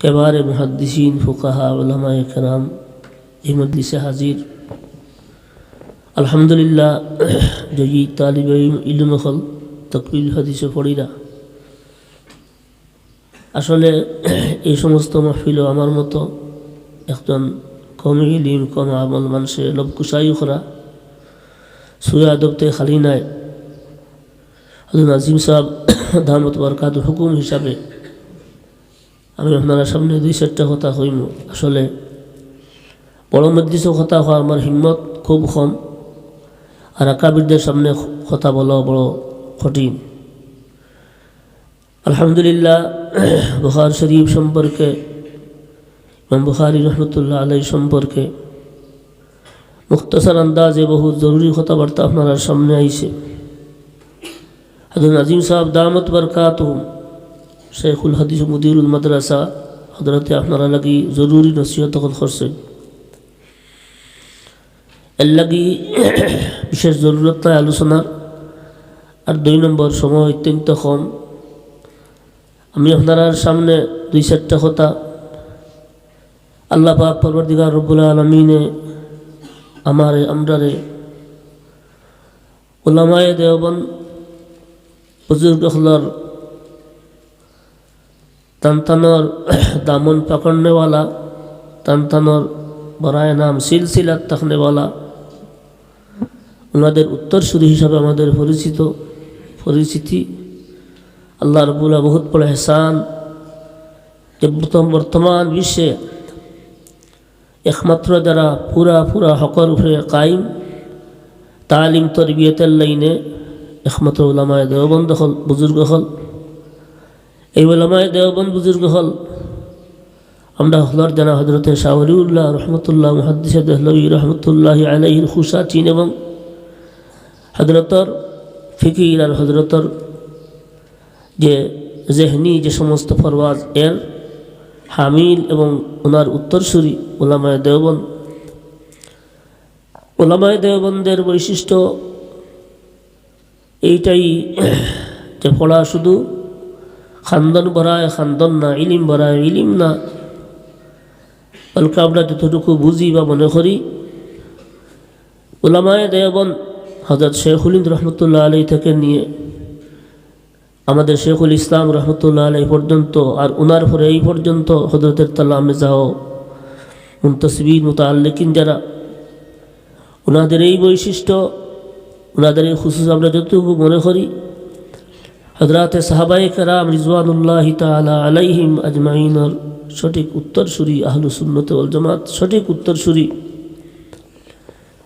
কেবারে মুহাদ্দিসিন, ফুকাহা ওলামায় কেরাম, এই মজলিসে হাজির। আলহামদুলিল্লাহ যদি তালিব ইলুম হল তকবিল হাদিসে পড়িরা। আসলে এই সমস্ত মাহফিল আমার মতো একজন কম ইলিম কম আমল মানুষে লব কুসাই করা সুয়া আদবতে খালি নাই। হজরত নাজিম সাহেব দামত বরকাত হুকুম হিসাবে আমি আপনারা সামনে দুই চারটা কথা কইম আসলে বড় মজলিসও কথা হওয়া আমার হিম্মত খুব কম, আর আকাবিরদের সামনে কথা বলা বড় কঠিন। আলহামদুলিল্লাহ, বুখার শরীফ সম্পর্কে, ইমাম বুখারি রহমতুল্লাহ আলাই সম্পর্কে মুক্তসর আন্দাজে বহু জরুরি কথাবার্তা আপনার সামনে আইছে। হজরত নাজিম সাহেব, দামত বরকাত শেখুল হাদিস মুদিরুল মাদ্রাসা হজরতে আপনারা লাগি জরুরি নসিহত করছেন। এর লাগি বিশেষ জরুরত নাই আলোচনার আর দুই নম্বর, সময় অত্যন্ত কম। আমি আপনার সামনে দুই চারটা কথা আল্লাহ পাক পরবর্তীকার রব্বুল আলমিনে আমারে, আমরারে ওলামায়ে দেওবন বুজুর্গ তানতানোর দামন পকড়নেওয়ালা, তানতানোর বরায় নাম সিলসিলাত তাকনেওয়ালা। ওনাদের উত্তরসূরি হিসাবে আমাদের পরিচিত, পরিচিতি আল্লাহ রবুল্লা বহুত বড় হেসান যে বর্তমান বিশ্বে একমাত্র যারা পুরা পুরা হকর উপরে কায়েম, তালিম তরবিয়তের লাইনে একমাত্র ওলামায় দেওবন্দ হল, বুজুর্গ হল। এই ওলামায় দেওবন্দ বুজুর্গ হল। আমরা হলর জানা হজরতে শাহরিউল্লাহ রহমতুল্লাহ মহাদিস রহমতুল্লাহ আলহির খুশা চীন এবং হজরতর ফিকির আর হজরতর যে জেহনি, যে সমস্ত ফরওয়াজ, এর হামিল এবং ওনার উত্তরসূরি ওলামায় দেওবন ওলামায় দেওবন্দের বৈশিষ্ট্য এইটাই যে পড়া শুধু খান্দন ভরায় খান্দন না, ইলিম ভরায় ইলিম না। বলকে আমরা যতটুকু বুঝি বা মনে করি, ওলামায় দেওবন হজরত শেখুল রহমতুল্লাহ আলী থেকে নিয়ে, আমাদের শেখুল ইসলাম রহমতুল্লাহ আলাই পর্যন্ত আর উনার পরে এই পর্যন্ত হজরতের তাল্লা যাও। মুন্তসবির মোতাল্লিকিন যারা ওনাদের এই বৈশিষ্ট্য ওনাদের এই খুশুস আমরা যতটুকু মনে করি হজরাতে সাহাবাই কারাম রিজওয়ানুল্লাহ তালা আলাইহিম আজমাইনর সঠিক উত্তরসূরি আহলু সুন্নত ওল জামাত, সঠিক উত্তরসূরি।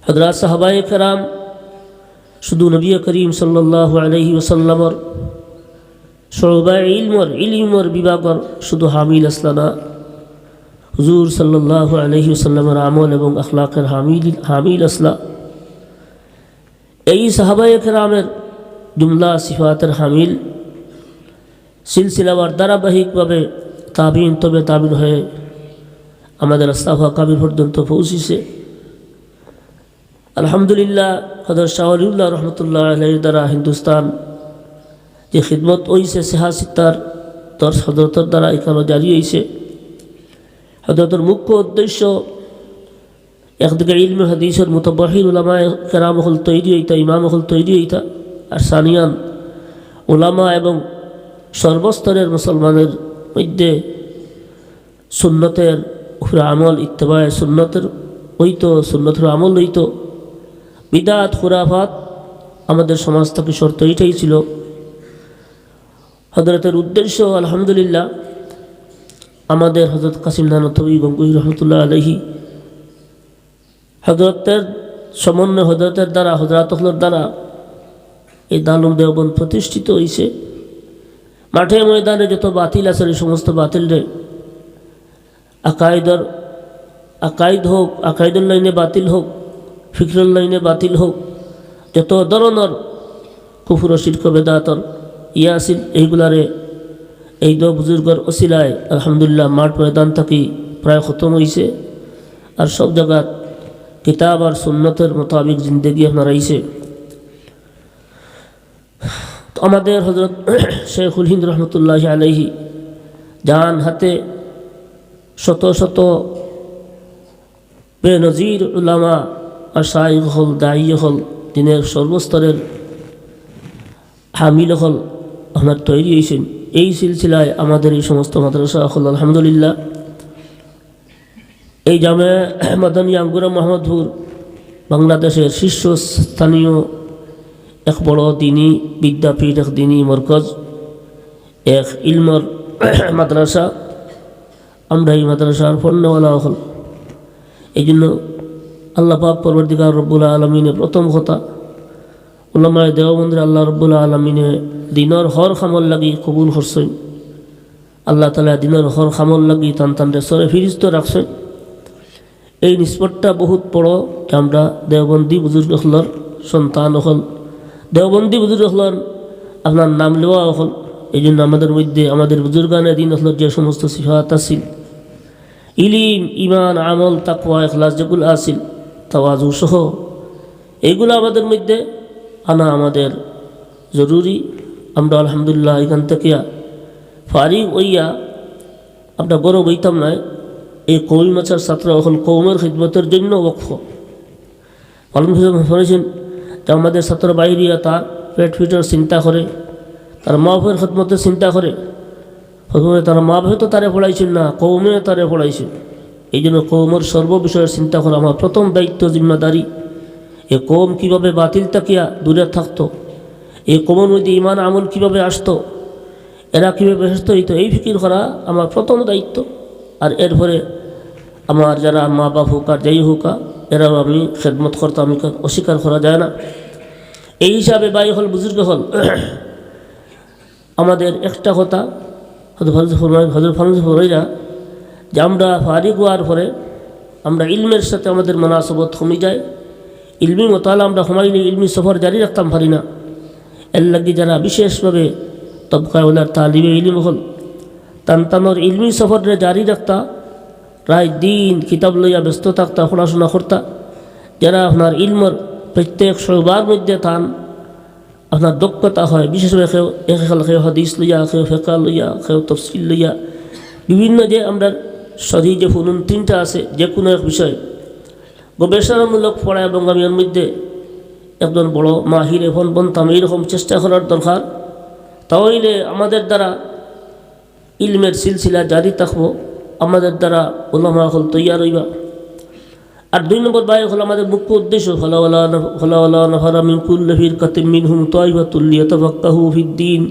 হজরাত সাহাবাই কারাম শুধু নবী করিম সাল্লাহ আলহি ওসাল্লামর সবাই ইলমর, ইলিমর বিভাগর শুধু হামিল আসলানা হুজুর সাল্লাহ আলহি ওসাল্লামের আমল এবং আখলাকের হামিল হামিল আসলা। এই সাহাবাই কেরামের জুমলা সিফাতের হামিল। সিলসিলাবার ধারাবাহিকভাবে তাবিন তবে তাবিন হয়ে আমাদের আস্তাফা কাবির পর্যন্ত পৌঁছিছে। আলহামদুলিল্লাহ হজর শাহরিউল্লাহ রহমতুল্লাহ আলহির দ্বারা হিন্দুস্তান যে খিদমত হইছে সেহাসিতার তোর হজরতর দ্বারা এখানে জারি হয়েছে হজরতর মুখ্য উদ্দেশ্য একদিকে ইলমে হাদিসের মতো বহির উলামায় কেরাম হল তৈরি হইতা ইমাম হল তৈরি হইতা। আর সানিয়ান ওলামা এবং সর্বস্তরের মুসলমানের মধ্যে সুন্নতের উপরে আমল, ইত্তেবায় সুন্নতের হইতো সুন্নতের আমল হইতো বিদাত, খুরাফাত আমাদের সমাজ থেকে শর্ত এইটাই ছিল। হজরতের উদ্দেশ্য, আলহামদুলিল্লাহ, আমাদের হজরত কাসিম নানতবী গঙ্গুই রহমতুল্লাহ আলহি হজরতের সমন্বয় হজরতের দ্বারা হজরাতহলের দ্বারা এই দালুম দেওবন প্রতিষ্ঠিত হয়েছে মাঠে ময়দানে যত বাতিল আছে, এই সমস্ত বাতিল রে আকায়দর আকাইদ হোক আকাইদুল লাইনে বাতিল হোক ফিকরুল লাইনে বাতিল হোক, যত ধরনের কুফুর শিল্প বেদাতর ইয়া আসিল, এইগুলারে এই দ বুজুর্গর অসিলায় আলহামদুলিল্লাহ মাঠ ময়দান থাকি প্রায় খতম হয়েছে আর সব জায়গাত কিতাব আর সুন্নতের মোতাবিক জিন্দগি আপনার আইছে। তো আমাদের হজরত শেখুল হিন্দ রহমতুল্লাহ আলহি জান হাতে শত শত বেনজির উলামা আর শাইক হল, দায়ী হল, দিনের সর্বস্তরের হামিল হল আপনার তৈরি হয়েছেন এই সিলসিলায় আমাদের এই সমস্ত মাদ্রাসা হল, আলহামদুলিল্লাহ। এই জামে, মাদানী আঙ্গুরা মোহাম্মদপুর বাংলাদেশের শীর্ষস্থানীয় এক বড় দিনী বিদ্যাপীঠ এক দিনী মরকজ এক ইলমর মাদ্রাসা আমরা এই মাদ্রাসার পণ্যওয়ালা হল এই জন্য আল্লাহ পাক পরবর্তীকার রব্বুল আলমিনের প্রথম কথা উল্লামায় দেওবন্দ্রে আল্লাহ রব্বুল আলমিনে দিনর হর খামল লাগি কবুল করছেন। আল্লাহ তালা দিনের হর খামল লাগি তান তান রেসরে ফিরিস্ত রাখছেন। এই নিষ্পটটা বহুত বড় আমরা দেওবন্দি বুজুর্গ হলর সন্তান হল দেওবন্দি বুজুর্গ হলর আপনার নাম লেওয়া হল। এই জন্য আমাদের মধ্যে, আমাদের বুজুর্গানের দিন হল যে সমস্ত সিফাত আসিল ইলিম ইমান আমল, তাকওয়া এখলাস যেগুলো আসিল তাওয়াজু সহ এইগুলো আমাদের মধ্যে আনা আমাদের জরুরি। আমরা আলহামদুলিল্লাহ এখান থেকে ফারিক ওইয়া আমরা গরব হইতাম নাই। এই কৌমি মাছের ছাত্র এখন কৌমের খিদমতের জন্য ওক্ষ পালন করেছেন যে আমাদের ছাত্র বাইরিয়া তার পেট ফিটার চিন্তা করে, তার মা বাপের খিদমতের চিন্তা করে প্রথমে তারা মা বাপে তো তারে পড়াইছেন না কৌমে তারে পড়াইছেন। এই জন্য কৌমের সর্ববিষয়ের চিন্তা করা আমার প্রথম দায়িত্ব জিম্মাদারি। এ কৌম কীভাবে বাতিল তাকিয়া দূরে থাকতো এই কৌমের মধ্যে ইমান আমল কীভাবে আসতো, এরা কীভাবে ব্যস্ত হইতো, এই ফিকির করা আমার প্রথম দায়িত্ব। আর এরপরে আমার যারা মা বাপ হোক আর যাই হোক এরাও আমি খেদমত করতাম আমি অস্বীকার করা যায় না। এই হিসাবে বাই হল, বুজুর্গ হল। আমাদের একটা কথা হজর ফারুজ হরাইরা যে আমরা ফারিক হওয়ার পরে আমরা ইলমের সাথে আমাদের মনাসবত কমে যায়। ইলমি মতালা আমরা সমাইলে ইলমি সফর জারি রাখতাম পারি না। এর লাগি যারা বিশেষভাবে তবকা ওনার তালিমে ইলিম হল, তান্তানোর ইলমি সফরে জারি রাখতা প্রায় দিন কিতাব লইয়া ব্যস্ত থাকতা, পড়াশোনা করতা। যারা আপনার ইলমর প্রত্যেক সবার মধ্যে থান, আপনার দক্ষতা হয় বিশেষভাবে কেউ একাল কেউ হাদিস লইয়া, কেউ ফেকা লইয়া, কেউ তফসিল লইয়া। বিভিন্ন যে আমরা সহি যে ফুনুন তিনটা আছে, যে কোনো এক বিষয় গবেষণামূলক পড়া এবং আমি এর মধ্যে একজন বড় মাহির এখন বনতাম এইরকম চেষ্টা করার দরকার। তাহলে আমাদের দ্বারা ইলমের সিলসিলা জারি থাকব। আমাদের দ্বারা ওলামা হল তৈয়ার হইবা আর দুই নম্বর বায়ু হল আমাদের মুখ্য উদ্দেশ্য ফলাওয়ালা নফারা মিনকুল্লা ফির কাতিম মিনহুম তয়বাতুল্লিয়া তফাক্কাহু ফিদ্দিন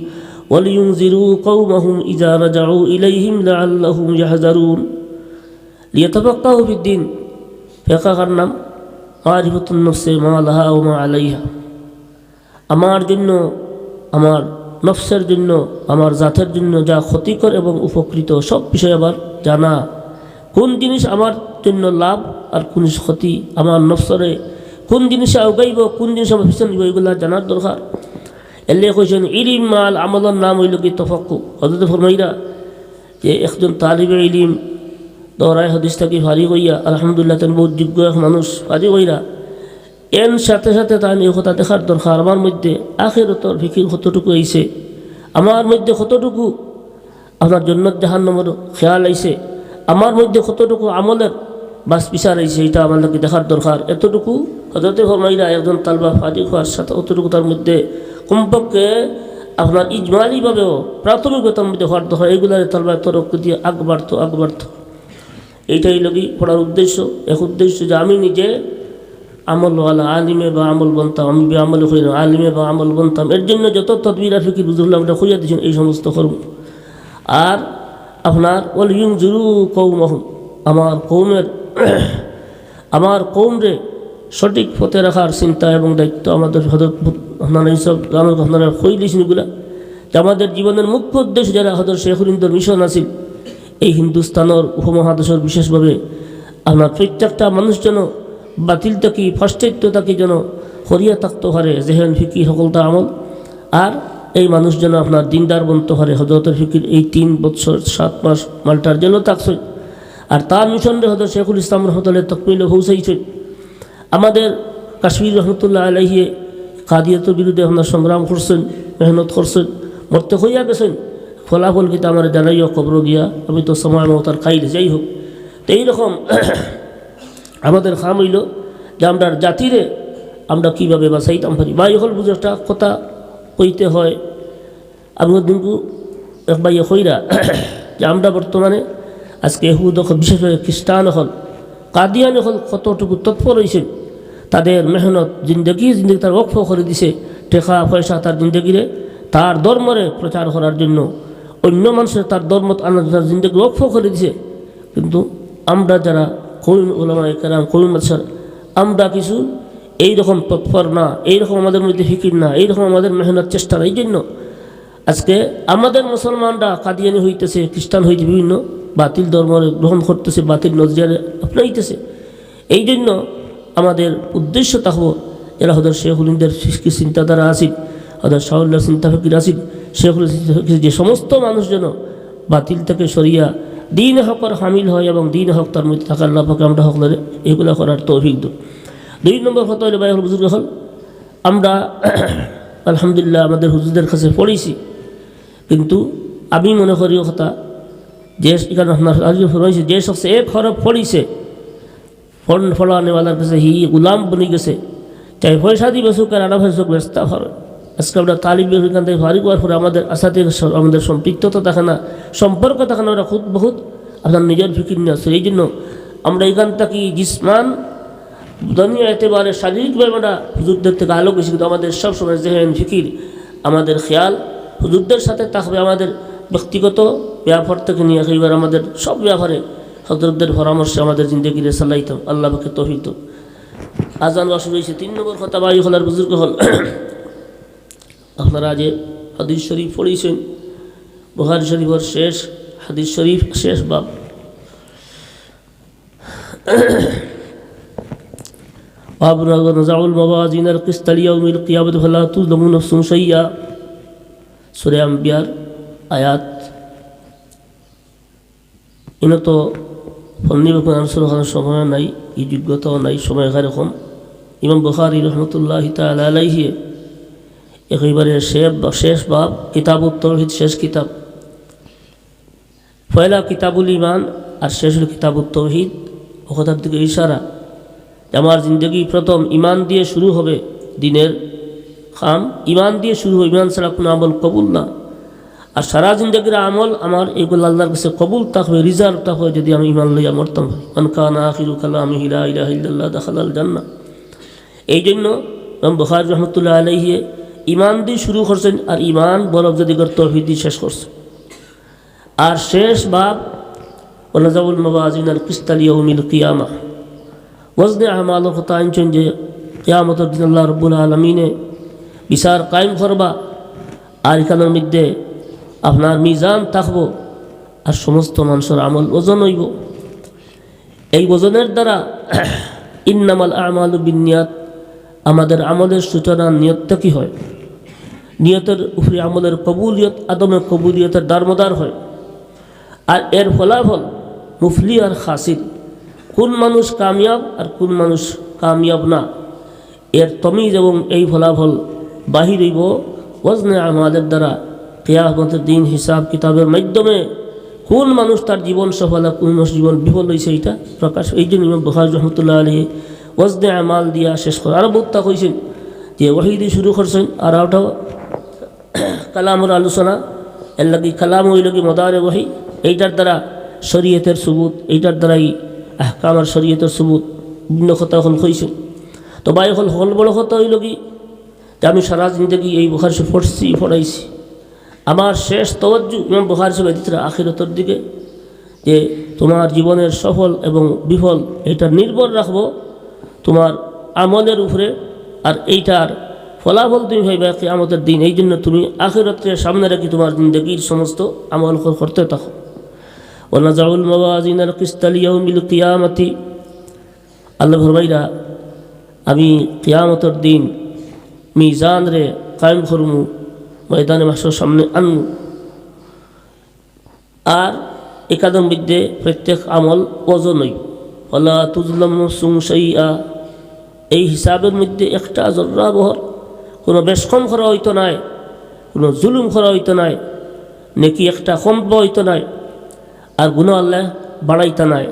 ولينذروا قومهم إذا رجعوا إليهم لعلهم يحذرون ليتفقهوا في الدين ফেকাকার নাম মারিফতুল নফসে মা লাহা ও মা আলাইহা আমার জন্য আমার নফসের জন্য, আমার জাতের জন্য যা ক্ষতিকর এবং উপকৃত, সব বিষয় আবার জানা। কোন জিনিস আমার জন্য লাভ আর কোন ক্ষতি? আমার নফসরে কোন জিনিসে আগাইব, কোন জিনিস আমার পিছন দিব এগুলো জানার দরকার। এলে কইছেন, ইলিম মাল আমলের নাম হইল কি তফাক্কু? হজরত ফরমাইরা যে একজন তালিবে ইলিম দরাই হদিস থাকি ফারি কইয়া, আলহামদুলিল্লাহ বহুত যোগ্য এক মানুষ। ফারি কইরা এন সাথে সাথে এই কথা দেখার দরকার। আমার মধ্যে আখেরতর ফিকির কতটুকু আইছে আমার মধ্যে কতটুকু আপনার জন্নত জাহান নম্বর খেয়াল আইছে? আমার মধ্যে কতটুকু আমলের বাস বিচার আইছে? এটা আমার লোকে দেখার দরকার। এতটুকু হজরতে ফরমাইরা একজন তালবা ফারি হওয়ার সাথে অতটুকু তার মধ্যে কমপক্ষে আপনার ইজমালিভাবেও প্রাথমিকতার মধ্যে হওয়ার দরকার। এগুলার তালবায় তরক দিয়ে আগ বাড়তো আগ বাড়তো এইটাই লগি পড়ার উদ্দেশ্য। এক উদ্দেশ্য যে আমি নিজে আমলওয়ালা আলিমে বা আমল বনতাম, আমি আমল হই আলিমে বা আমল বনতাম। এর জন্য যত তদবির ফিকির বুঝলাম এটা খুঁজে দিয়েছেন, এই সমস্ত কর্ম আর আপনার ওল ইউং জুরু কৌমহম আমার কৌমের আমার কৌমরে সঠিক পথে রাখার চিন্তা এবং দায়িত্ব আমাদের হজরত আপনারা এইসব আপনারা খই দিয়েছেন এগুলা যে আমাদের জীবনের মুখ্য উদ্দেশ্য যারা হজরত শেখুল ইন্দর মিশন আছিল এই হিন্দুস্তানের উপমহাদেশের বিশেষভাবে আপনার প্রত্যেকটা মানুষ যেন বাতিল থাকি ফার্স্টাইত্য থাকি যেন হরিয়া থাকতে পারে জেহেন ফিকি সকলটা আমল। আর এই মানুষ যেন আপনার দিনদার বনতে পারে হজরতের ফিকির এই তিন বছর সাত মাস মালটার জন্য থাকছে। আর তার মিশনরে হজরত শেখুল ইসলাম রহমতুল্লাহ তকমিলে পৌঁছাইছে আমাদের কাশ্মীর রহমতুল্লাহ আলহিয়ে কাদিয়াতের বিরুদ্ধে আপনার সংগ্রাম করছেন, মেহনত করছেন, মরতে হইয়া গেছেন। ফলাফল কিন্তু আমার জানাইও খবর গিয়া, আমি তো সময় মতো আর খাইলে যাই হোক। তো এইরকম আমাদের খাম হইল যে আমরা জাতিরে আমরা কীভাবে বাঁচাইতাম পারি বা এখন বুঝে একটা কথা কইতে হয়। আমি দিনকু একবার ইয়ে কইরা যে আমরা বর্তমানে আজকে এহুদ হল বিশেষ করে খ্রিস্টান হল, কাদিয়ান হল কতটুকু তৎপর হয়েছেন তাদের মেহনত জিন্দগি জিন্দগি তার ওকফ করে দিছে, টেকা পয়সা তার জিন্দগিরে, তার ধর্মরে প্রচার করার জন্য। অন্য মানুষের তার ধর্ম আনার জিন্দগি ওকফ করে দিছে। কিন্তু আমরা যারা কৌম ওলামা কেরাম কৌম মাসার আমরা কিছু এইরকম তৎপর না, এইরকম আমাদের মধ্যে ফিকির না, এইরকম আমাদের মেহনত চেষ্টা না এই জন্য আজকে আমাদের মুসলমানরা কাদিয়ানি হইতেছে, খ্রিস্টান হইতে বিভিন্ন, বাতিল ধর্ম গ্রহণ করতেছে, বাতিল নজরিয়ারে আপনাইতেছে। এই জন্য আমাদের উদ্দেশ্য থাকব যারা হয়তো শেখুলিনদের কি চিন্তাধারা আসিল হয়তো শাহুল্লাহ চিন্তা ফকির আসিল, শেখুল যে সমস্ত মানুষ যেন বাতিল থেকে সরিয়া দিন হকর হামিল হয় এবং দিন হক তার মধ্যে থাকার লাভকে আমরা হকলে এগুলো করার তৌফিক দু দুই নম্বর কথা হলে বাইহুল বুজুর্গ হল আমরা আলহামদুলিল্লাহ আমাদের হুজুরদের কাছে পড়েছি। কিন্তু আমি মনে করি কথা, যে এখানে আপনার যে শখস এক হরফ পড়িছে ফল ফলানেওয়ালার কাছে হি গুলাম বনে গেছে, চাই পয়সা দিয়ে বেসুক আর আনা বেসুক ব্যস্ত হবে আজকে আমরা তালিম এখান থেকে ফারিক হওয়ার পরে আমাদের আশাতে আমাদের সম্পৃক্ততা থাকে না সম্পর্ক থাকে না ওরা খুব বহুত আপনার নিজের ফিকির নিয়ে আসছে। এই জন্য আমরা এখান থেকে জিসমান, দুনিয়া এতেবারে শারীরিকভাবে আমরা হুজুরদের থেকে আলোক বেশি, কিন্তু আমাদের সবসময় জেহেন ফিকির, আমাদের খেয়াল, হুজুরদের সাথে থাকবে আমাদের ব্যক্তিগত ব্যাপার থেকে নিয়ে এবার আমাদের সব ব্যাপারে হজরতদের পরামর্শে আমাদের জিন্দগিরে চালাইতাম আল্লাহকে তহিত আজান বাসু রয়েছে, তিন নম্বর কথা বায়ু হলার বুজুর্গ হল আপনারা যে হাদিস শরীফ পড়িয়েছেন বুহারি শরীফের শেষ হাদিস শরীফ শেষ বাব باب نزع الموازين القسط ليوم القيامة فلا تظلم نفس شيئا সুরে আম্বিয়ার আয়াত ইনো তো ফন্নিবেকন আনসার ওখানে সময় নাই এই যোগ্যতাও নাই সময় এরকম ইমাম বখারি রহমতুল্লাহ তাল আলাইহিয়ে একেবারে শেষ শেষ বাব কিতাবুত তৌহিদ শেষ কিতাব। পয়লা কিতাবুল ইমান আর শেষ হল কিতাবুত তৌহিদ ও কথার দিকে ইশারা। আমার জিন্দগি প্রথম ইমান দিয়ে শুরু হবে দিনের খাম। ইমান দিয়ে শুরু হবে ইমান ছাড়া কোনো আমল কবুল না। আর সারা জিন্দগির আমল আমার এগুলো আল্লাহর কাছে কবুল থাকবে, রিজার্ভ থাকবে যদি আমি ইমান লইয়া মরতাম। মনকান আখিরু কালাম হিলা ইলাহ ইল্লাল্লাহ, দাখালাল জান্না এই জন্য বখার রহমতুল্লাহ আলহিয়ে ইমান দিয়ে শুরু করছেন আর ইমান বরফ যদি তৌহিদ দিয়ে শেষ করছেন আর শেষ বাব ওনাজাউল মবাজিন আল কিস্তালিয়মিল কিয়ামা। ওজনে কথা আনছেন যে কিয়ামতর দিন আল্লাহ রব্বুল আলমিনে বিচার কায়েম করবা। আর এখানের মধ্যে আপনার মিজান থাকব আর সমস্ত মানুষের আমল ওজন হইব। এই ওজনের দ্বারা ইন্নামাল আমাল বিনিয়াত আমাদের আমলের সূচনা নিয়তটা কি হয়? নিয়তের উপরে আমলের কবুলিয়ত আদমের কবুলিয়তের দারমদার হয়। আর এর ফলাফল মুফলি আর খাসির কোন মানুষ কামিয়াব আর কোন মানুষ কামিয়াব না। এর তমিজ এবং এই ফলাফল বাহির হইব ওজনে আমাদের দ্বারা কেয়ামতের দিন হিসাব কিতাবের মাধ্যমে। কোন মানুষ তার জীবন সফল আর কোন মানুষ জীবন বিফল হয়েছে এটা প্রকাশ এই জন্য বখার রহমতুল্লাহ আলী ওজনে আমাল দিয়া শেষ করে। আরও বক্তা কইছেন যে ওহি শুরু করছেন আর ওটাও কালামের আলোচনা। এর লাগি কালাম ওই লাগি মদারে ওহি এইটার দ্বারা শরীয়তের সুবুত, এইটার দ্বারাই আহকামার শরীয়তের সুবুত। বিভিন্ন কথা এখন কইছেন তো বাই হল হল বড় কথা হইল কি যে আমি সারা জিন্দগি এই বুখার সে পড়ছি, পড়াইছি। আমার শেষ তবজ্জু ইমাম বুখার সে দিতরা আখিরতর দিকে যে তোমার জীবনের সফল এবং বিফল এটা নির্ভর রাখব তোমার আমলের উপরে আর এইটার ফলাফল তুমি ভাইবা আমাদের দিন। এই জন্য তুমি আখিরতকে সামনে রাখি তোমার জিন্দগির সমস্ত আমল করতে থাকো। ওনাজাউল মওয়াজিন আল কিস্তালিয়াউমিল কিয়ামতি। আল্লাহ ভরমাইরা আমি কিয়ামতর দিন মিজান রে কায়েম করমু, ময়দানে মাসের সামনে আনমু। আর একাদম বিদ্যে প্রত্যেক আমল ওজনই হলা তুজলম সুংসাইয়া এই হিসাবের মধ্যে একটা জর্রা বহর কোনো বেশ কম করা হইতো নাই কোনো জুলুম করা হইতো নাই নাকি একটা কম হইতো নাই আর গুণ আল্লাহ বাড়াইতা নাই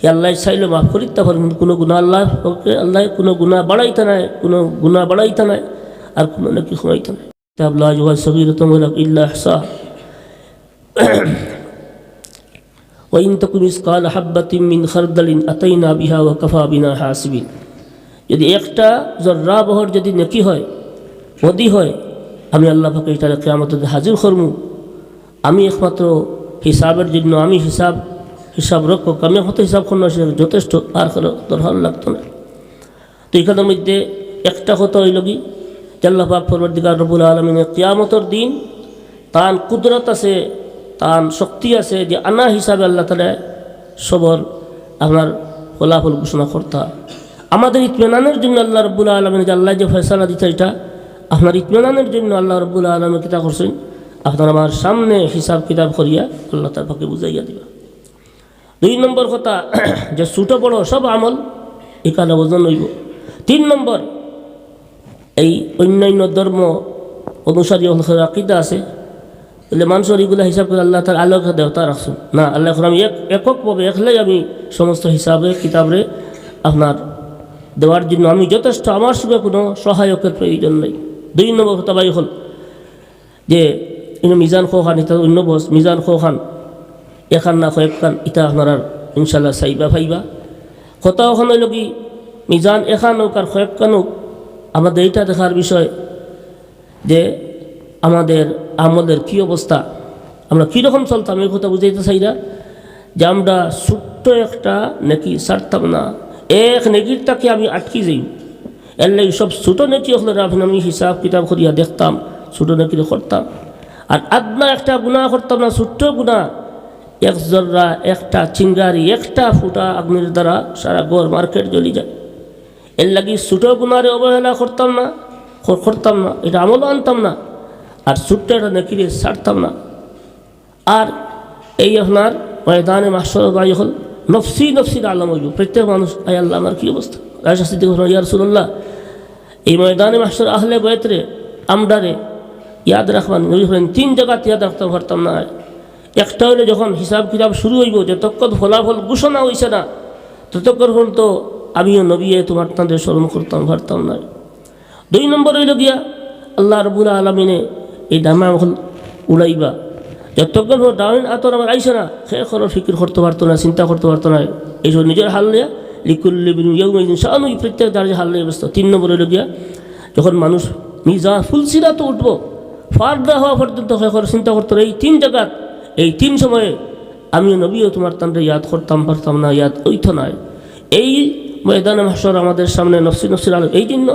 হে আল্লাহ চাইলে মাফ করিতে পারেন কিন্তু কোনো গুণা আল্লাহ ওকে আল্লাহ কোনো গুণা বাড়াইতে নাই কোনো গুণা বাড়াইতে নাই আর কোনো নাকি কমাইতে নাই তাবলা জোয়াল সগিরতম ইল্লা ইহসা وإن تكن مثقال حبة من خردل أتينا بها وكفى بنا حاسبين যদি একটা জর্রা বহর যদি নেকি হয় মদি হয়, আমি আল্লাহ পাকে এটার কেয়ামত হাজির করমু। আমি একমাত্র হিসাবের জন্য, আমি হিসাব হিসাব রক্ষক, আমি একমাত্র হিসাব করুন যথেষ্ট, আর দরকার লাগতো না। তো এখানের মধ্যে একটা কথা হইল কি জাল্লাহ পাক ফরবর্দিকার রবুল আলমিনের কেয়ামতর দিন তান কুদরত আছে তান শক্তি আছে, যে আনা হিসাবে আল্লাহ তালা সবর আপনার ফলাফল ঘোষণা করতা। আমাদের ইতমেনানের জন্য আল্লাহ রব্বুল আলমিন যে আল্লাহ যে ফয়সালা দিতে এটা, আপনার ইতমেনানের জন্য আল্লাহ রব্বুল আলমের কিতাব করছেন, আপনার আমার সামনে হিসাব কিতাব করিয়া আল্লাহ তার পাকে বুঝাইয়া দিবা। দুই নম্বর কথা, যে ছোটো বড় সব আমল এখানে ওজন হইব। তিন নম্বর, এই অন্যান্য ধর্ম অনুসারী আকিদা আছে বলে মানুষের এগুলো হিসাব করে আল্লাহ তার আলোক দেবতা রাখছেন। না, আল্লাহ আমি এক এককভাবে একলাই আমি সমস্ত হিসাবে, কিতাবরে আপনার দেওয়ার জন্য আমি যথেষ্ট আমার সঙ্গে কোনো সহায়কের প্রয়োজন নেই। দুই নম্বর কথা বাই হল যে, ইনো মিজান খান ইতা অন্য বস, মিজান খান এখান না কয়েক খান ইটা আপনার ইনশাল্লাহ চাইবা ফাইবা। ওখানে হইল কি, মিজান এখান হোক আর কয়েক খান হোক, আমাদের এইটা দেখার বিষয় যে, আমাদের আমলের কী অবস্থা, আমরা কীরকম চলতাম, এই কথা বুঝাইতে চাই না যে, আমরা ছোট্ট একটা নাকি ছাড়তাম না। এক নেগির নেকিরটাকে আমি আটকি যাই। এর লাগে সব ছোটো নেকি হলে আপনি আমি হিসাব কিতাব করিয়া দেখতাম, ছোটো নেকি করতাম। আর আদনা একটা গুণা করতাম না, ছোট্ট গুণা। এক জর্রা, একটা চিঙ্গারি, একটা ফুটা আগ্নির দ্বারা সারা গড় মার্কেট জ্বলি যায়। এর লাগি ছোটো গুণারে অবহেলা করতাম না করতাম না, এটা আমলও আনতাম না, আর ছোট্ট একটা নেকিরে ছাড়তাম না। আর এই আপনার ময়দানে মাস্টার হল। নফসি নফসির আলম হইব প্রত্যেক মানুষ, আয় আল্লাহ, আমার কী অবস্থা? রাজা সিদ্দিক হোসেন ইয়া রসুল্লাহ এই ময়দানে মাস্টার আহলে বয়তরে আমদারে ইয়াদ রাখবান। নবী হলেন তিন জায়গাত ইয়াদ রাখতে পারতাম না। একটা হইলে যখন হিসাব কিতাব শুরু হইব যতক্ষণ ফলাফল, ঘোষণা হইছে না, ততক্ষণ তো আমিও নবীয়ে তোমার তাদের স্মরণ করতাম পারতাম না। দুই নম্বর হইল গিয়া, আল্লাহ রবুল আলমিনে এই হল উড়াইবা যতক্ষণ ডাউন আতর আমার আইসে না, সে খরচ ফিকির করতে পারতো না, চিন্তা করতে পারতো না। এইসব নিজের হাল নিয়ে লিকুল্লি ইয়ৌমিন সানুই প্রত্যেক দাঁড়িয়ে হাল নিয়ে ব্যস্ত। তিন নম্বর হইল গিয়া, যখন মানুষ মিজা ফুলসিরা তো উঠবো, ফার্দা হওয়া পর্যন্ত সে খরচ চিন্তা করতো। এই তিন জায়গাত এই তিন সময়ে আমিও নবীও তোমার তান্ডে ইয়াদ করতাম, পারতাম না, ইয়াদ ওইতো নয় এই ময়দানে মাসর আমাদের সামনে নফসি নফসির আলো, এই জন্য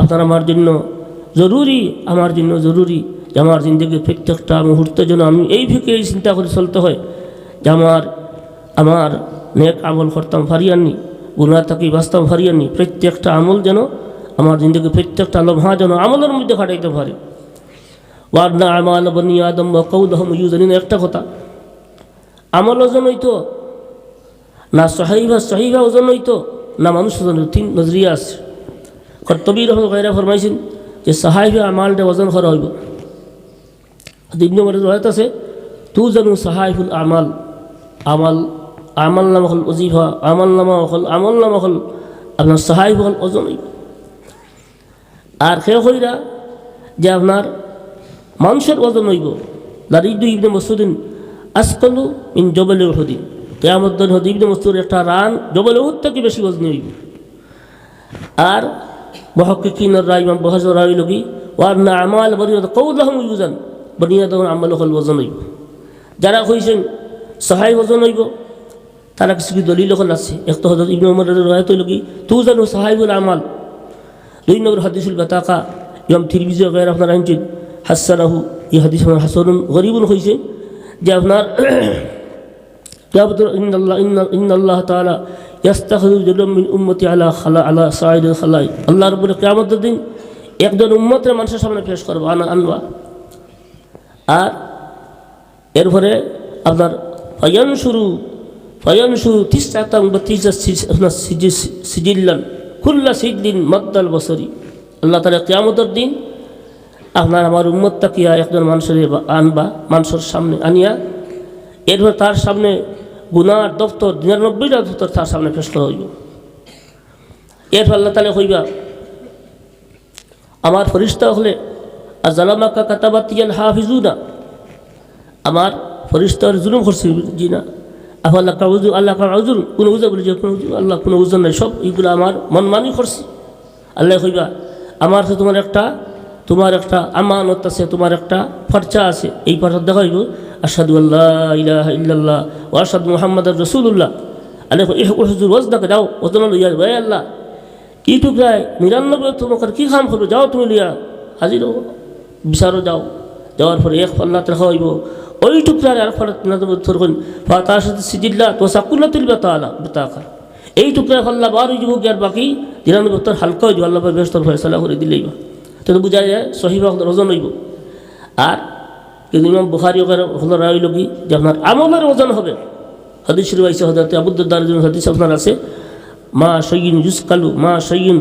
আপনার আমার জন্য জরুরি, আমার জন্য জরুরি। যে আমার জিন্দগির প্রত্যেকটা মুহূর্তের জন্য আমি এই থেকে এই চিন্তা করে চলতে হয় যে আমার আমার নেক আমল করতাম, ফারিয়াননি গুণা থাকি বাঁচতাম, ফারিয়াননি। প্রত্যেকটা আমল যেন আমার জিন্দগির প্রত্যেকটা লম্হা যেন আমলের মধ্যে খাটাইতে পারে। ওয়াদনা আমাল বনি আদম বা কৌলহম ইউজানিন একটা কথা। আমল ওজন হইতো না সহাইভা সহিভা ওজন হইতো না মানুষ ওজন। তিন নজরিয়া আছে। কর্তবীর গায়রা ফরমাইছেন যে সাহাইভা আমালটা ওজন করা হইব। নম্বরে রয়েত আছে তু জানু সাহাইফুল আমাল আমাল আমাল নামা হল অজিফা আমাল নামা হল আমল নামা হল আপনার সাহাইফ হল হইব আর সে হইরা যে আপনার মানুষের ওজন হইব লারিদু ইবনে মসুদিন আসকলু ইন জবল উহুদিন কেয়ামদ্দিন হদ ইবনে মসুর একটা রান জবল উহুদ থেকে বেশি ওজন হইব। আর মহকিকিনের রায় বহাজ রায় লগি ওয়ার না আমাল বনিয়াদ কৌলাহম ইউজান। বনিয়াদ আমল হল ওজন হইব। যারা কইছেন, সহায় ওজন হইব তারা কিছু দলিল হল আছে? এক তো হজরত ইবনে উমর রায় তৈল কি, তু জানো সাহাইবুল আমাল দুই নম্বর হাদিসুল বাতাকা, ইমাম থিরবিজি গায়ের আপনার আনছেন হাসানাহু ই হাদিস আমার হাসনুন গরিবুল হয়েছে যে আপনার ইয়াস্তাখিরু জুলুম মিন উম্মতি আলা খালা, আলা সাইদুল খালাই আল্লাহ রাব্বুল কিয়ামতের দিন একজন উম্মতের মানুষের সামনে পেশ করব, আনা, আনবা আর এরপরে আপনার ফয়ান শুরু ফয়ান শুরু সিজিল্লান কুল্লা সিদ্দিন মদ্দাল বসরি। আল্লাহ তালা কেয়ামতের দিন আপনার আমার উম্মত তাকিয়া একজন মানুষের আনবা, মানুষের সামনে আনিয়া, এরপর তার সামনে গুনার দপ্তর নিরানব্বইটা দপ্তর তার সামনে পেশ করা হইব এর আল্লাহ তালে হইবা আমার ফরিস্তা হলে আর জালামাকা কাতাবাতিয়াল হাফিজুনা। আমার ফরিস্তার জুলুম করছে জি না আল্লাহ কাউজু আল্লাহ কাউজুর কোনো উজা বলে যে আল্লাহ কোনো উজন নাই, সব এইগুলো আমার মন মানি করছি। আল্লাহ কইবা, আমার তো তোমার একটা তোমার একটা আমানত আছে, তোমার একটা ফরচা আছে, এই ফরচা দেখাইব আসাদু আল্লাহ ইলাহা ইল্লাল্লাহ ও আসাদু মোহাম্মদ রসুল্লাহ আল্লাহ হুজুর ওজদাকে যাও, ওজন লইয়া ভাই আল্লাহ। ই টুকরায় নিরানব্বই তোমার কি খাম করবে, যাও তুমি লিয়া, হাজির হও। বিচারও যাও যাওয়ার পরে এক পাল্লাত রাখা হইব। ওই টুকরার আর ফাল্লাত তোর করেন তার সাথে সিজিল্লা তো সাকুল্লা তুলবে তালা বেতাকা এই টুকরা ফাল্লা বার হয়ে যাব আর বাকি নিরানব্বই তোর হালকা হয়ে যাব আল্লাহ ব্যস্ত ফয়সলা করে দিলেই বা। তো বোঝা যায় সহিবা ওজন হইব। আর কিন্তু ইমাম বুখারি ওখানে হলো রাইল কি? যে আপনার আমলের ওজন হবে। হাদিস আইসা হজরত আবুদ্দার হাদিস আপনার আছে। মা সৈয়িন ইউসকালু, মা সৈয়িন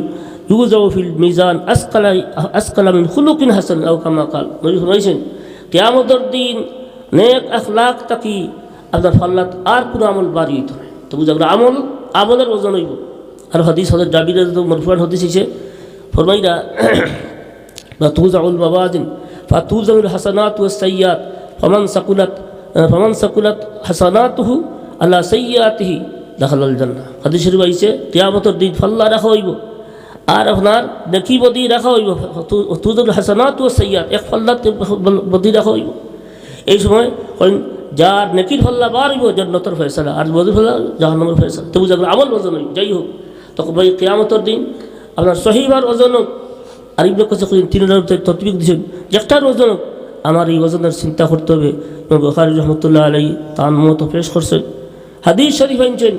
ইউজাউ ফিল মিজান আসকালা আসকালামিন খুলুকিন হাসান আউকামা কাল। নবী শুনেছেন কেয়ামতর দিন নেক আখলাখ তাকি আপনার ফাল্লাত আর কোনো আমল বাড়ি হইত না। তো বুঝা গেল, আমল, আমলের ওজন হইব। আর হাদিস হজর জাবির মরফুয়ান হদিস হিসে ফরমাইরা, বা তুজাউল বাবাদিন ফা তুজাউল হাসানাত ও সৈয়াদ ফমান সাকুলাত ফমান সাকুলাত হাসানাতহু আল্লাহ সৈয়াতহি দাখাল জান্না হাদিস শরীফ আইছে, কেয়ামতর দিন ফাল্লা রাখা হইব। আর আপনার নেকি বদি রাখা হইব। তুজুল হাসানাত ও সৈয়াদ এক ফাল্লা বদি রাখা হইব। এই সময় যার নেকির ফল্লা বার হইব, জন্নতর ফয়সালা। আর বদি ফাল্লা জাহান্নামের ফয়সালা। তো বুঝা গেল, আমল ওজন হইব যাই হোক। তখন ভাই কিয়ামতের দিন আপনার সহিবার ওজন হোক। আর ইবনে কাছে তিন তত্ত্বিক দিয়েছেন। একটার ওজন হোক, আমার এই ওজনের চিন্তা করতে হবে। বখারি রহমতুল্লাহ আলাই তান মত পেশ করছেন। হাদিস শরীফ আনছেন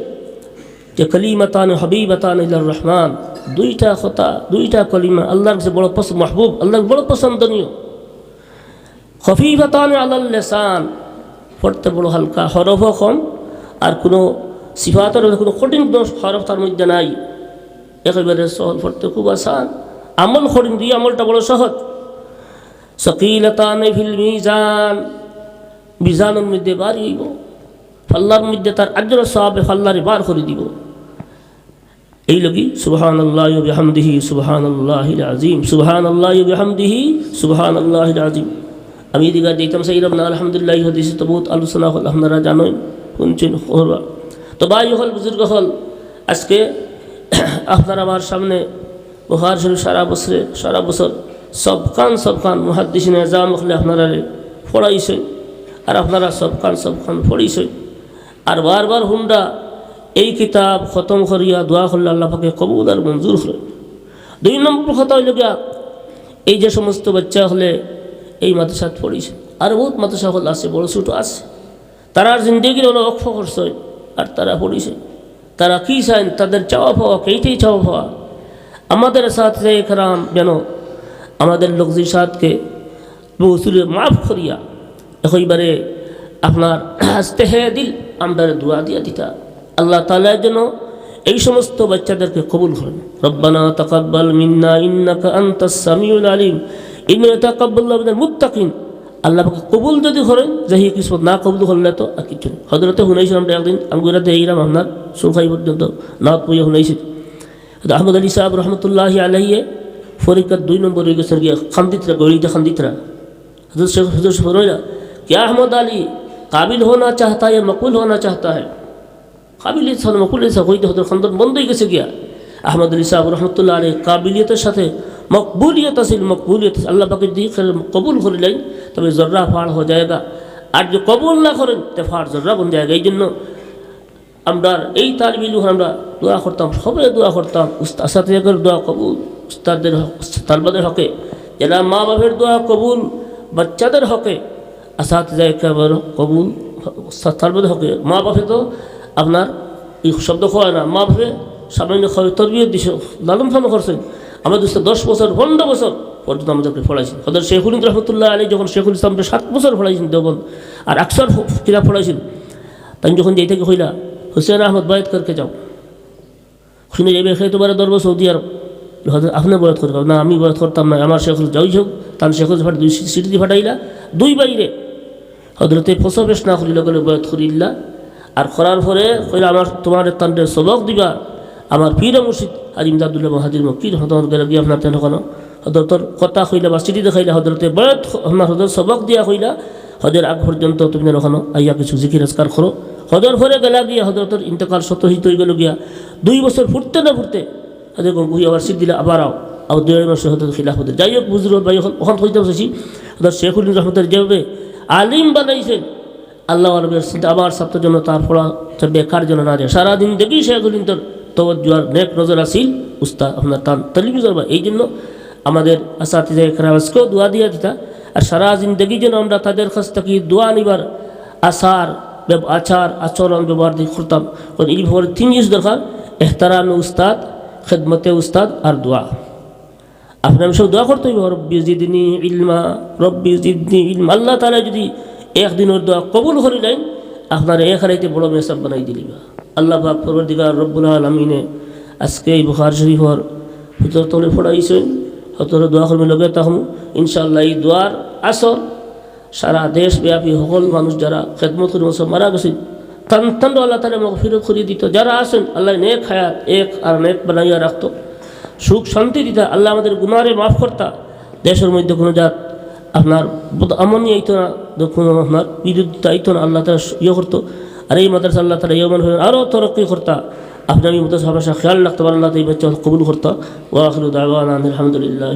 যে, কলিমাতান হবিবাতান রহমান। দুইটা কথা, দুইটা কলিমা, আল্লাহর কাছে বড় পছন্দ, মাহবুব, আল্লাহর বড় পছন্দনীয়। খফিফাতান আল্লাহ লেসান, পড়তে বড় হালকা, হরফও কম, আর কোনো সিফাতের কোনো কঠিন হরফ তার মধ্যে নাই। একেবারে সহজ, পড়তে খুব আসান। আমল কঠিন দিয়ে আমলটা বড় সহজ। সকিলতান ফিল মিজান, মিজানের মধ্যে বাড়ি হইব ফাল্লার মধ্যে তার আজ্জর সাহাবে ফাল্লারে বার করে দিব। এই লগি সুবহান আল্লাহ বিহামদিহি সুবহান আল্লাহ আজিম সুবহান আল্লাহ বিহামদিহি সুবহান আল্লাহ আজিম আমি এদিকে আর দিতাম সেই রকম আলহামদুলিল্লাহ হদিস তো বহুত আলোচনা হল, আপনারা জানেন শুনছেন হবা তো ভাই হল, বুজুর্গ হল, আজকে আপনার আমার সামনে বহার শরীফ সারা বছরে, সারা বছর সব কান সব কান মহাদিস নিজাম হলে আপনারা পড়াইছেন আর আপনারা সব কান সব কান পড়িছেন আর বারবার হুন্ডা এই কিতাব খতম করিয়া দোয়া করলে আল্লাহ পাকে কবুল আর মঞ্জুর করে। দুই নম্বর কথা হইল গিয়া, এই যে সমস্ত বাচ্চা হলে এই মাদ্রাসাত পড়িছে, আর বহুত মাদ্রাসা হল আছে, বড় ছোটো আছে। তারার জিন্দগির হলো অক্ষ করছে আর তারা পড়িছে। তারা কী চান তাদের চাওয়া পাওয়া, কেইটাই চাওয়া পাওয়া। আমাদের সাথে একরাম যেন আমাদের লোকজির সাথকে বসুলে মাফ করিয়া এবারে আপনার হাসতে হে দিল আমরা দোয়া দিয়া দিতা। আল্লাহ তালা যেন এই সমস্ত বাচ্চাদেরকে কবুল করেন। রব্বানা তাকাব্বাল মিন্না ইন্নাকা আন্তা সামিউল আলিম। ইন্না তাকাব্বাল্লাহ মুত্তাকিন। আল্লাহকে কবুল যদি করেন, যাহি কিসমত না কবুল করলে তো আর কিছু নেই হজরতে শুনাইছিলাম একদিন আমি গুজরাতে এইরাম আপনার সুখাই পর্যন্ত না পুয়ে শুনাইছি আহমদ আলী সাহেব রহমতুল্লাহ আলাইয়ে ফরিকার দুই নম্বর হয়ে গেছেন গিয়ে খান্দিতরা, গলিতে খান্দিতরা। হজরত শেখ হজরত ফরইরা কে আহমদ আলী, কাবিল হোনা চাহতা হে মকুল হোনা চাহতা হ্যাঁ কাবিলিয়ত ছাড়া মকুলিয়ত ছাড়া হইতে হতে খন্দন বন্ধ হয়ে গেছে গিয়া। আহমদ আলী সাহেব রহমতুল্লাহ আলী কাবিলিয়তের সাথে মকবুলিয়ত আছে, মকবুলিয়ত আল্লাহ পাকে দিয়ে কবুল করিলেন, তবে জর্রা ফাড় হয়ে যায়গা আর যে কবুল না করেন, তে ফাড় জর্রা বন যায়গা এই জন্য আমরা এই তালবিলু আমরা দোয়া করতাম, সবাই দোয়া করতাম, উস্তাদ সাথে দোয়া কবুল, উস্তাদের তালবাদের হকে যারা মা বাপের দোয়া কবুল, বাচ্চাদের হকে আসাতে একেবারে কবুল তালবাদের হকে মা বাপে তো আপনার এই শব্দ খাওয়ায় না। মা ভাবে সামান্য তরবিয়ত দিছে, লালন ফালন করছেন। আমাদের দোস্ত দশ বছর, পনেরো বছর পর্যন্ত আমাদেরকে পড়াইছেন। হয়তো শেখুল রহমতুল্লাহ আলী যখন শেখুল ইসলামকে সাত বছর পড়াইছেন দেবন আর আকসর কিরা পড়াইছেন, তাই যখন যেই থেকে হইলা, হুসেন আহমদ বয়াত করকে যাও। শুনে যাবে খেয়ে তোমার দরব সৌদি আরব। হয়তো আপনি বয়াত করে না, আমি বয়াত করতাম না। আমার শেখুল যাই হোক, তার শেখুল দুই সিটি ফাটাইলা দুই বাইরে। হজরতে ফসবেশ না করিল গেলে বয়াত করিল্লা? আর করার পরে কইলে, আমার তোমার তান্ডের সবক দিবা। আমার পীর মুর্শিদ হাজি ইমদাদুল্লাহ হাজির মকির হতর গেলে গিয়ে আপনার তেন কোনো। হজরতর কথা কইলা বা চিঠি দেখাইলা হজরতে বয়ত আপনার হজর সবক দিয়া কইলা, হজের আগ পর্যন্ত তুমি ওখানো আইয়া কিছু জিকির আজকার করো। হজর ভরে গেলা গিয়া হজরতর ইন্তকাল সত্যহিত হয়ে গেল গিয়া, দুই বছর ফুটতে না ফুটতে হজর গুই আবার সিদ্ধ দিলা, আবার আও। আর দেড় মাসে হজরত খিলাফ হতে যাই হোক বুঝলো ভাই ওখান কইতে বসেছি। হজরত শেখুল রহমতের যেভাবে আলিম বানাইছেন। আল্লাহ আলমের আমার ছাত্র জন্য তার ফলা বেকার জন্য না যায় সারাদিন দেখি শেখুল তোর তবজ্জুয়ার নেক নজর আসিল। উস্তাদ আপনার তান টেলিভিশন বা এই জন্য আমাদের আসাতিজা আজকেও দোয়া দিয়া দিতা। আর সারা জিন্দগি যেন আমরা তাদের কাছ থেকে দোয়া নিবার আসার আচার আচরণ ব্যবহার দিয়ে করতাম। এই ভোর তিন জিনিস দরকার, এহতারামে উস্তাদ, খেদমতে উস্তাদ আর দোয়া। আপনার সব দোয়া করতে হইব। রব্বি জিদনি ইলমা, রব্বি জিদনি ইলমা। আল্লাহ তালা যদি একদিনের দোয়া কবুল করে নাই, আপনার এক হারাইতে বড় মেসাব বানাই দিলিবা আল্লাহ পাক পরবর্তীকার রব্বুল আলমিনে আজকে এই বুখার শরীফর হুজুর তলে ফোড়াইছেন হতর দোয়া করবে লগে তাহম, ইনশাআল্লাহ এই দোয়ার আসর সারা দেশব্যাপী সকল মানুষ যারা খেদমত করে সব মারা গেছে তান তান আল্লাহ তালা মগফিরত করে দিত। যারা আসেন আল্লাহ নেক হায়াত, এক আর নেক বানাইয়া রাখত। সুখ শান্তি দিতা, আল্লাহ আমাদের গুনারে মাফ করতা। দেশের মধ্যে কোনো জাত আপনার আমনই আমনি আইতো না কোনো আপনার বিরুদ্ধে আইতো না, আল্লাহ তালা ইয়ে করতো। আর এই মাদ্রাসা আল্লাহ তালা ইয়ে মনে আরও তরক্কি করতা। আপনি আমি মাদ্রাসা ভাষা খেয়াল রাখতে পারেন, আল্লাহ এই বাচ্চা কবুল করতা। ওয়াখির আলহামদুলিল্লাহ